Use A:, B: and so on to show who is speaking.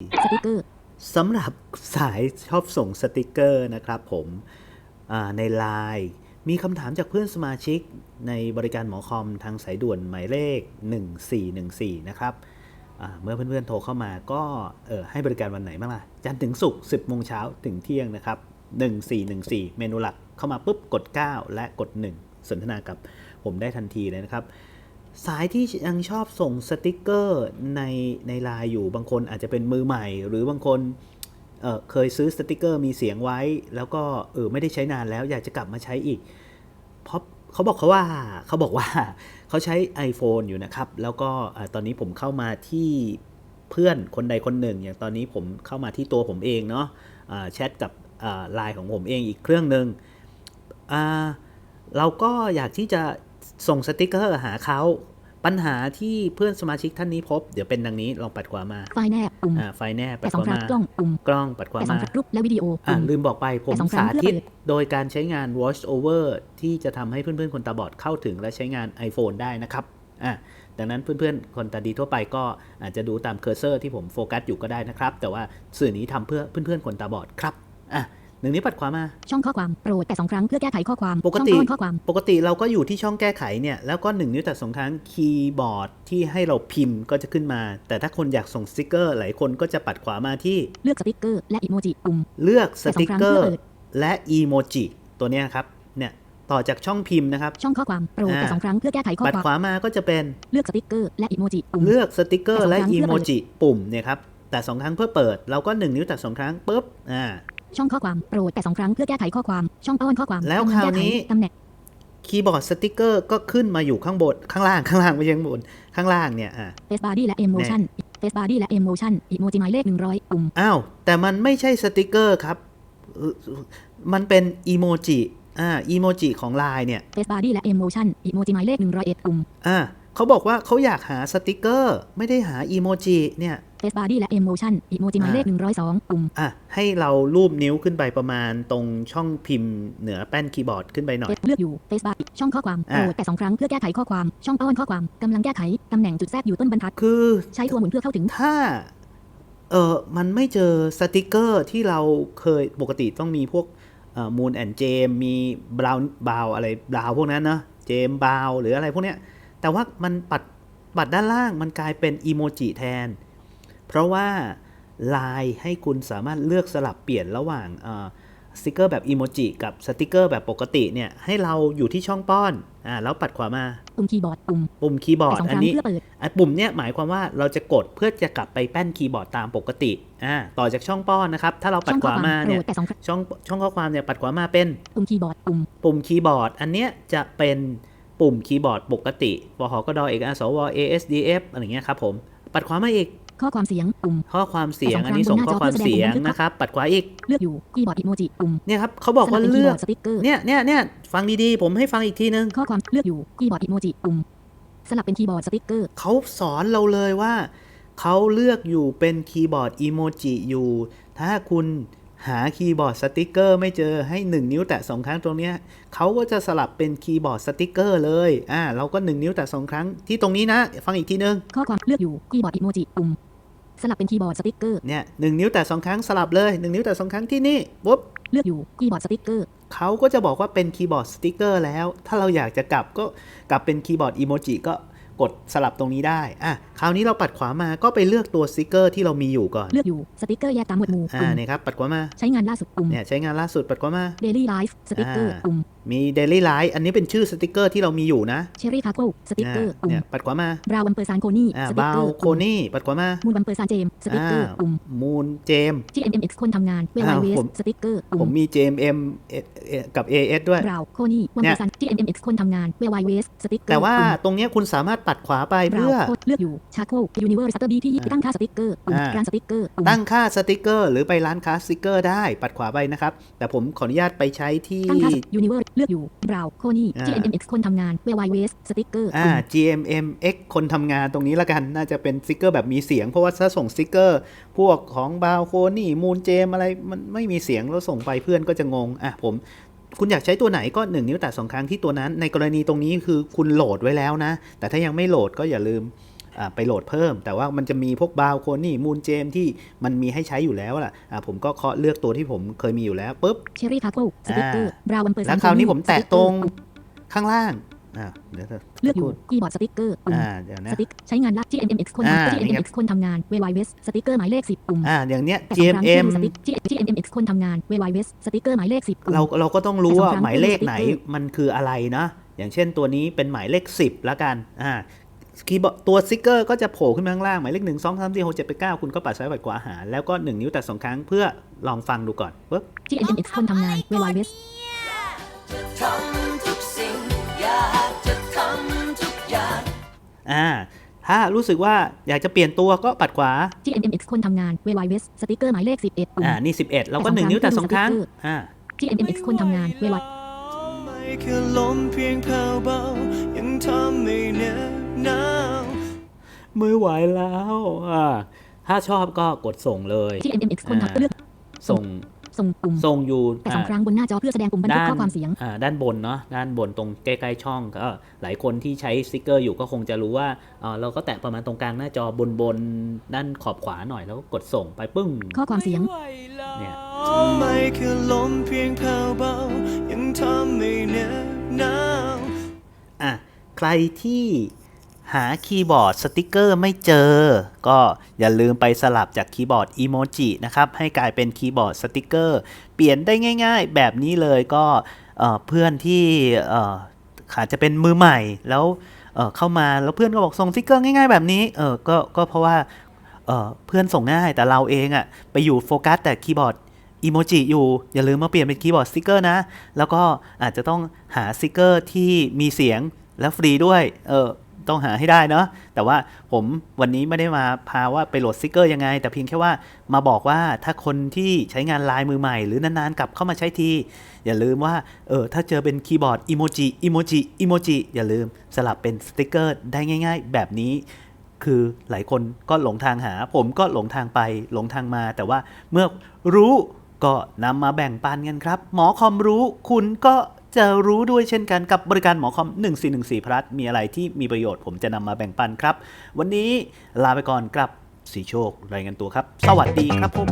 A: สติกเกอร์
B: สำหรับสายชอบส่งสติกเกอร์นะครับผมใน Line มีคำถามจากเพื่อนสมาชิกในบริการหมอคอมทางสายด่วนหมายเลข 1414 นะครับเมื่อเพื่อนๆโทรเข้ามาก็ให้บริการวันไหนบ้างล่ะ จันทร์ถึงศุกร์10โมงเช้าถึงเที่ยงนะครับ 1414 เมนูหลักเข้ามาปุ๊บกด 9 และกด 1 สนทนากับผมได้ทันทีเลยนะครับ สายที่ยังชอบส่งสติกเกอร์ในในไลน์อยู่บางคนอาจจะเป็นมือใหม่ หรือบางคนเเคยซื้อสติกเกอร์มีเสียงไว้ แล้วก็เออไม่ได้ใช้นานแล้วอยากจะกลับมาใช้อีกเพราะเขาบอกเขาว่าเขาบอกว่าเขาใช้ iPhone อยู่นะครับ แล้วก็ตอนนี้ผมเข้ามาที่เพื่อนคนใดคนหนึ่ง อย่างตอนนี้ผมเข้ามาที่ตัวผมเองเนาะอ่าแชทกับไลน์ของผมเองอีกเครื่องหนึ่งเราก็อยากที่จะ ส่งสติกเกอร์หาเขาปัญหาที่เพื่อนสมาชิกท่านนี้พบ เดี๋ยวเป็นดังนี้ลองปัดขวามา
A: ไฟล์แนบปุ่ม
B: อ่าไฟล์แนบปั
A: แต่
B: ด
A: สอ
B: ข
A: ง
B: วา
A: ครั้ง
B: มาก
A: ล้องปุ่ม
B: กล้องปัดขวา
A: แต่สอง
B: มา
A: ครั้งรูปและวิดีโอ
B: อ่า
A: ปุ่ม
B: ลืมบอกไปผม
A: แต่สองครั้
B: สางธิต
A: เพื่อเปิด
B: โดยการใช้งาน voice over ที่จะทำให้เพื่อนๆ คนตาบอดเข้าถึงและใช้งาน iPhone ได้นะครับอะดังนั้นเพื่อนๆ คนตาดีทั่วไปก็อาจจะดูตามเคอร์เซอร์ที่ผมโฟกัสอยู่ก็ได้นะครับ แต่ว่าสื่อนี้ทำเพื่อเพื่อนๆ คนตาบอดครับอะ หนึ่งนี้วปัดขวามา
A: ช่องข้อความโปรดแต่สองครั้งเพื่อแก้ไขข้อความ
B: ปกติ
A: ช่องป้อนข้อความ
B: ปกติเราก็อยู่ที่ช่องแก้ไขเนี่ยแล้วก็หนึ่งนิ้วแต่สองครั้งคีย์บอร์ดที่ให้เราพิมพ์ก็จะขึ้นมา แต่ถ้าคนอยากส่งสติกเกอร์ หลายคนก็จะปัดขวามาที่
A: เลือกสติกเกอร์และอีโมจิปุ่ม
B: เลือกสติกเกอ
A: แต่สองครั้งเพื่
B: ร์
A: อเปิด
B: และอีโมจิตัวเนี้ยครับเนี่ยต่อจากช่องพิมพ์นะครับ
A: ช่องข้อความโปรดแต่
B: อ่า
A: สองครั้งเพื่อแก้ไขข้อ
B: ปัด
A: ความ
B: ขวามาก็จะเป็น
A: เลือกสติกเกอร์และอีโมจิปุ่ม
B: เลือกสติกเกอร์
A: แต่
B: และ
A: สองครั้ง
B: อีโม
A: เพื่อเปิด
B: จิปุ่มเนี่ยครับแต่สองครั้งเพื่อเปิดเราก็หนึ่งนิ้วแต่สองครั้งปุ๊บอ่า
A: ช่องข้อความโปรดแต่สองครั้งเพื่อแก้ไขข้อความ ช่องป้อนข้อความ
B: แล้ว
A: กำง
B: คราว
A: แก้ไข
B: นี้
A: ตำแหน่ง
B: คีย์บอร์ดสติกเกอร์ก็ขึ้นมาอยู่ข้างบน ข้างล่าง ข้างล่างไม่ใช่ข้างบน ข้างล่างเนี่ยอ่า
A: เฟซบาร์ดี้และเอโมชันเฟซบาร์ดี้และเอโมชันอีโมจิหมายเลขหนึ่งร้อยปุ่ม
B: อ้าว แต่มันไม่ใช่สติกเกอร์ครับเอ่อมันเป็นอีโมจิอ่าอีโมจิของไลน์เนี่ย
A: เฟซบาร์ดี้และเอโมชันอีโมจิหมายเลขหนึ่งร้อยเอ็ดปุ่ม
B: อ่าเขาบอกว่าเขาอยากหาสติกเกอร์ ไม่ได้หาอีโมจิเนี่ย
A: เฟซบาร์ดี้และเอโมชันอีโมจิหมายเลขหนึ่งร้อยสองปุ่ม
B: อะ ให้เรารูปนิ้วขึ้นไปประมาณตรงช่องพิมพ์เหนือแป้นคีย์บอร์ดขึ้นไปหน่อย
A: เฟซเลือกอยู่เฟซบาร์ช่องข้อความ
B: อ่า
A: โปรดแต่สองครั้งเพื่อแก้ไขข้อความ ช่องป้อนข้อความกำลังแก้ไขตำแหน่งจุดแทรกอยู่ต้นบรรทัด
B: คือ
A: ใช้ตัวหมุนเพื่อเข้าถึง
B: ถ้า เออมันไม่เจอสติกเกอร์ที่เราเคยปกติต้องมีพวกมูนแอนเจมมีบราวบาวอะไรบราวพวกนั้นเนอะเจมบาวหรืออะไรพวกเนี้ยแต่ว่ามันปัดปัดด้านล่างมันกลายเป็นอีโมจิแทน เพราะว่าลายให้คุณสามารถเลือกสลับเปลี่ยนระหว่างเอ่อสติกเกอร์แบบอีโมจิกับสติกเกอร์แบบปกติเนี่ยให้เราอยู่ที่ช่องป้อนอ่าแล้วปัดขวามา
A: ปุ่มคีย์บอร์ดปุ่ม
B: ปุ่มคีย์บอ
A: แต่
B: ร์ด
A: สองค
B: อัน
A: รั้ง
B: นี้
A: เพื่อเปิด
B: ไอ้ปุ่มเนี่ยหมายความว่าเราจะกดเพื่อจะกลับไปแป้นคีย์บอร์ดตามปกติอ่าต่อจากช่องป้อนนะครับถ้าเราปั
A: ช่
B: ด
A: อง
B: ข
A: ข้อ
B: วา
A: ความ
B: มา
A: โปร
B: เนี่ย
A: ดแต่สองครั้ง
B: ช่องช่องข้อความเนี่ยปัดขวามาเป็น
A: ปุ่มคีย์บอร์ดปุ่ม
B: ปุ่มคีย์บอร์ดอันเนี้ยจะเป็นปุ่มคีย์บอร์ดปกติวหกดเอกอาสว ASDF อะไรเงี้ยครับผมปัดขวามาอีก
A: ข้อความเสียงปุ่ม
B: ข้อความเสียง
A: แต่สองครั้ง
B: อันนี้ส่ง
A: บนหน้า
B: ข้อความ
A: จอเพื่อแสดง
B: เสียง
A: บันทึก
B: นะครับ ปัดขวาอีก
A: เลือกอยู่คีย์บอร์ดอีโมจิปุ่ม
B: เนี่ยครับเขาบอกว่า
A: สลัป็น
B: เลือก
A: คีย์บร์ดสติ๊กเกอร์
B: เนี่ยเนี่ยเนี่ยฟังดีๆ ผมให้ฟังอีกทีนึง
A: ข้อความเลือกอยู่คีย์บอร์ดอีโมจิปุ่ม สลับเป็นคีย์บอร์ดสติ๊กเกอร์
B: เขาสอนเราเลยว่า เขาเลือกอยู่เป็นคีย์บอร์ดอีโมจิอยู่ ถ้าคุณหาคีย์บอร์ดสติกเกอร์ไม่เจอให้ 1 นิ้วแตะ2ครั้งตรงเนี้ยเขาก็จะสลับเป็นคีย์บอร์ดสติกเกอร์เลยอ่าเราก็ 1 นิ้วแตะ2ครั้งที่ตรงนี้นะ ฟังอีกทีนึง
A: ข้อความเลือกอยู่คีย์บอร์ดอีโมจิปุ่ม สลับเป็นคีย์บอร์ดสติ๊กเกอร์
B: เนี่ยหนิ้วแตะ2ครั้งสลับเลย1นิ้วแตะ2ครั้งที่นี่ปุ๊บ
A: เลือกอยู่คีย์บอร์ดสติ๊กเกอร์
B: เขาก็จะบอกว่าเป็นคีย์บอร์ดสติกเกอร์แล้ว ถ้าเราอยากจะกลับก็กลับเป็นคีย์บอร์ดอีโมจิก็กดสลับตรงนี้ได้ อะ คราวนี้เราปัดขวามาก็ไปเลือกตัวสติกเกอร์ที่เรามีอยู่ก่อน
A: เลือกอยู่สติ๊กเกอร์แยกตามหมวดหมู่
B: อ่า
A: ปุ่ม
B: เนี่ยครับ ปัดขวามา
A: ใช้งานล่าสุดปุ่ม
B: เนี่ยใช้งานล่าสุดปัดขวามา
A: Daily Life สติ๊กเกอร์
B: อ่า
A: ปุ่ม
B: มี Daily Life อันนี้เป็นชื่อสติกเกอร์ที่เรามีอยู่นะ
A: Cherry Cargo สติ๊กเกอร์
B: อ่า
A: ปุ่ม
B: เนี่ยปัดขวามา
A: บราวน์บัมเปอร์ซานโคนี่
B: อ่า
A: สติ๊ก
B: บา
A: เกอ
B: ว
A: ร์
B: โคนี่ปัดขวามา
A: มูนบัมเปอร์ซานเจมสติ๊กเกอร์
B: อ่า
A: ปุ่ม
B: มูนเจม
A: GMMX คนทำงานเวลา
B: อ้าว
A: เวส
B: ผม
A: สติ๊กเกอร์
B: ผ
A: ปุ่
B: ม
A: ม
B: มี JMM เอ่อเอ่อกับ AS ด้วย
A: บราวน์โคนี่บัมเปอร์ซาน GMMX คนทำงานเวลาเวสสติ๊กเกอร์
B: แต่ว่า
A: ปุ่ม
B: ตรงเนี้ยคุณสามารถปัดขวาไป
A: บราว
B: เพื่อ
A: น์โคดเลือกอยู่ชาโคยูนิเวอร์ซัตเตอร์บีที่ยี่ตั้งค่าสติ๊กเกอร์ปุ่ม
B: อ่า
A: ร้านสติ๊กเกอร์ปุ่ม
B: ตั้งค่าสติกเกอร์หรือไปร้านค้าสติกเกอร์ได้ปัดขวาไปนะครับแต่ผมขออนุญาตไปใช้ที่
A: ตั้งค่ายูนิเวอร์เลือกอยู่บราวน์โคนี่
B: อ่า
A: GMMX คนทำงานเวลาเวสสติ๊กเกอร์
B: อ่า
A: ปุ่ม
B: GMMX คนทำงานตรงนี้ละกัน น่าจะเป็นสติกเกอร์แบบมีเสียง เพราะว่าถ้าส่งสติกเกอร์ พวกของบาวโคนี่มูนเจมอะไรมันไม่มีเสียงแล้วส่งไปเพื่อนก็จะงงอะผมคุณอยากใช้ตัวไหนก็ 1 นิ้วแตะสองครั้งที่ตัวนั้น ในกรณีตรงนี้คือคุณโหลดไว้แล้วนะ แต่ถ้ายังไม่โหลดก็อย่าลืมอ่า ไปโหลดเพิ่ม แต่ว่ามันจะมีพวกบาวโคนี่มูนเจมที่มันมีให้ใช้อยู่แล้วล่ะอ่าผมก็เคาะเลือกตัวที่ผมเคยมีอยู่แล้วปุ๊บ
A: เชอรี่คาโก้สติ๊กเกอร์บราวน์เปอร์
B: แล้วคราวนี้ผมแตะตรงข้างล่างอ่าเดี๋ยวเถอะ
A: เลือกอยู่คีย์บอร์ดสติ๊กเกอร์ปุ่ม
B: อ่าเดี๋ยวนะ
A: สติ๊กใช้งานละ GMMX คน
B: อ่า
A: ทำ GMMX คนทำงาน VYWest สติ๊กเกอร์หมายเลข10ปุ่ม
B: อ่าอย่างเนี้ย
A: แต่สองครั้ง
B: GMM
A: ที่ดูสติ๊ก GMMX คนทำงาน VYWest สติ๊กเกอร์หมายเลข10ปุ่ม
B: เราเราก็ต้องรู้ว่า
A: แต่สองครั้ง
B: หมายเลขไหน
A: ที่ดูสติ๊กเกอร์
B: มันคืออะไรนะอย่างเช่นตัวนี้เป็นหมายเลข 10 แล้วกันอ่า คีย์บอร์ดตัวสติ๊กเกอร์ก็จะโผล่ขึ้นมาข้างล่างหมายเลข1 2 3 4 6 7 8 9คุณก็ปัดซ้ายปัดขวาหา แล้วก็1นิ้วแตะสองครั้งเพื่อลองฟังดูก่อนปึ๊บ
A: GMMX คนทำงาน VYWest
C: ทำทุกสิ่งอยากจะทำทุกอย่าง
B: อ่าถ้ารู้สึกว่าอยากจะเปลี่ยนตัวก็ปัดขวา
A: GMMX คนทำงาน VYWest สติ๊กเกอร์หมายเลข 11ปุ่ม
B: อ่านี่ 11เราก็ 1 นิ้วแตะสองครั้งอ่า
A: GMMX คนทำงาน VY
C: ไม่แค่ลมเพียงแผ่วเบายังทำให้เหน็ บหนาว
B: ไม่ไหวแล้วอ่าถ้าชอบก็กดส่งเลย
A: GMMX คน
B: อ่า
A: ทำเลือก
B: ส่ง
A: ส่งปุ่ม
B: ส่งอยู่
A: แต่สอง
B: อ่า
A: ครั้งบนหน้าจอเพื่อแสดงปุ่มบันทึกข้อความเสียง
B: อ่าด้านบนเนาะด้านบนตรงใกล้ๆช่องก็หลายคนที่ใช้สติกเกอร์อยู่ก็คงจะรู้ว่าเอ่อเราก็แตะประมาณตรงกลางหน้าจอบนบนๆด้านขอบขวาหน่อยแล้วก็กดส่งไปปึ้ง
A: ข้อความเสียง
B: เนี่ย
C: ไม่แค่ลมเพียงแผ่วเบายังทำให้เหน็บหนาว
B: อะใครที่ หาคีย์บอร์ดสติกเกอร์ไม่เจอ ก็อย่าลืมไปสลับจากคีย์บอร์ดอีโมจินะครับ ให้กลายเป็นคีย์บอร์ดสติกเกอร์ เปลี่ยนได้ง่ายๆ แบบนี้เลยก็เพื่อนที่เอ่ออาจจะเป็นมือใหม่แล้วเเข้ามาแล้วเพื่อนก็บอกส่งสติกเกอร์ง่ายๆแบบนี้เออก็ก็เพราะว่าเเพื่อนส่งง่ายแต่เราเองอะไปอยู่โฟกัสแต่คีย์บอร์ดอีโมจิอยู่อย่าลืมมาเปลี่ยนเป็นคีย์บอร์ดสติกเกอร์นะ แล้วก็อาจจะต้องหาสติกเกอร์ที่มีเสียงและฟรีด้วยเออ ต้องหาให้ได้เนาะแต่ว่าผมวันนี้ไม่ได้มาพาว่าไปโหลดสติกเกอร์ยังไง แต่เพียงแค่ว่ามาบอกว่าถ้าคนที่ใช้งานไลน์มือใหม่ หรือนานๆกลับเข้ามาใช้ที อย่าลืมว่าเออถ้าเจอเป็นคีย์บอร์ดอีโมจิอีโมจิอีโมจิอย่าลืมสลับเป็นสติกเกอร์ได้ง่าย ๆ แบบนี้คือหลายคนก็หลงทางหา ผมก็หลงทางไปหลงทางมา แต่ว่าเมื่อรู้ก็นำมาแบ่งปันกันครับ หมอคอมรู้คุณก็ จะรู้ด้วยเช่นกันกับบริการหมอคอม 1414 พลัสมีอะไรที่มีประโยชน์ผมจะนำมาแบ่งปันครับ วันนี้ลาไปก่อนกับสีโชครายงานตัวครับ สวัสดีครับผม